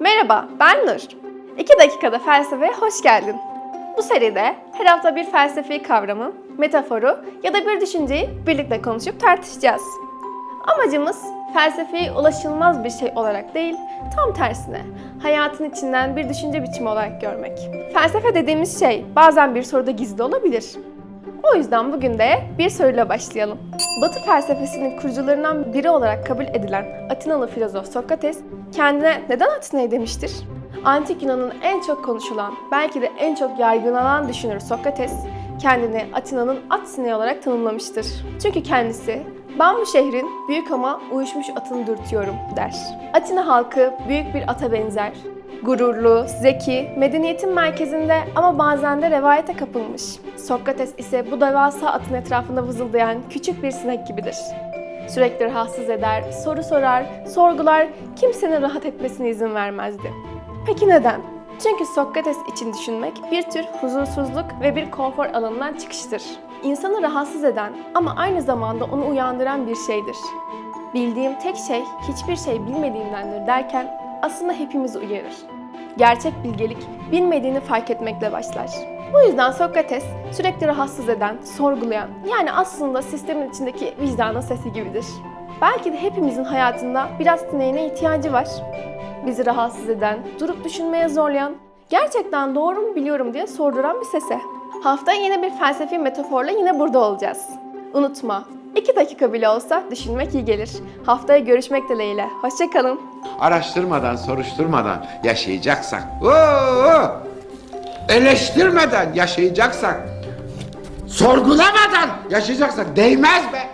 Merhaba, ben Nur. 2 dakikada felsefeye hoş geldin. Bu seride her hafta bir felsefi kavramı, metaforu ya da bir düşünceyi birlikte konuşup tartışacağız. Amacımız felsefeyi ulaşılmaz bir şey olarak değil, tam tersine hayatın içinden bir düşünce biçimi olarak görmek. Felsefe dediğimiz şey bazen bir soruda gizli olabilir. O yüzden bugün de bir soruyla başlayalım. Batı felsefesinin kurucularından biri olarak kabul edilen Atinalı filozof Sokrates kendine neden Atina'yı demiştir? Antik Yunan'ın en çok konuşulan, belki de en çok yargılanan düşünür Sokrates, kendini Atina'nın at sineği olarak tanımlamıştır. Çünkü kendisi, ben bu şehrin büyük ama uyuşmuş atını dürtüyorum der. Atina halkı büyük bir ata benzer. Gururlu, zeki, medeniyetin merkezinde ama bazen de revayete kapılmış. Sokrates ise bu devasa atın etrafında vızıldayan küçük bir sinek gibidir. Sürekli rahatsız eder, soru sorar, sorgular, kimsenin rahat etmesine izin vermezdi. Peki neden? Çünkü Sokrates için düşünmek bir tür huzursuzluk ve bir konfor alanından çıkıştır. İnsanı rahatsız eden ama aynı zamanda onu uyandıran bir şeydir. Bildiğim tek şey hiçbir şey bilmediğimdendir derken aslında hepimizi uyarır. Gerçek bilgelik bilmediğini fark etmekle başlar. Bu yüzden Sokrates sürekli rahatsız eden, sorgulayan, yani aslında sistemin içindeki vicdanın sesi gibidir. Belki de hepimizin hayatında biraz sineğine ihtiyacı var. Bizi rahatsız eden, durup düşünmeye zorlayan, gerçekten doğru mu biliyorum diye sorduran bir sese. Haftaya yine bir felsefi metaforla yine burada olacağız. Unutma, iki dakika bile olsa düşünmek iyi gelir. Haftaya görüşmek dileğiyle. Hoşçakalın. Araştırmadan, soruşturmadan yaşayacaksak, oo, eleştirmeden yaşayacaksak, sorgulamadan yaşayacaksak değmez be.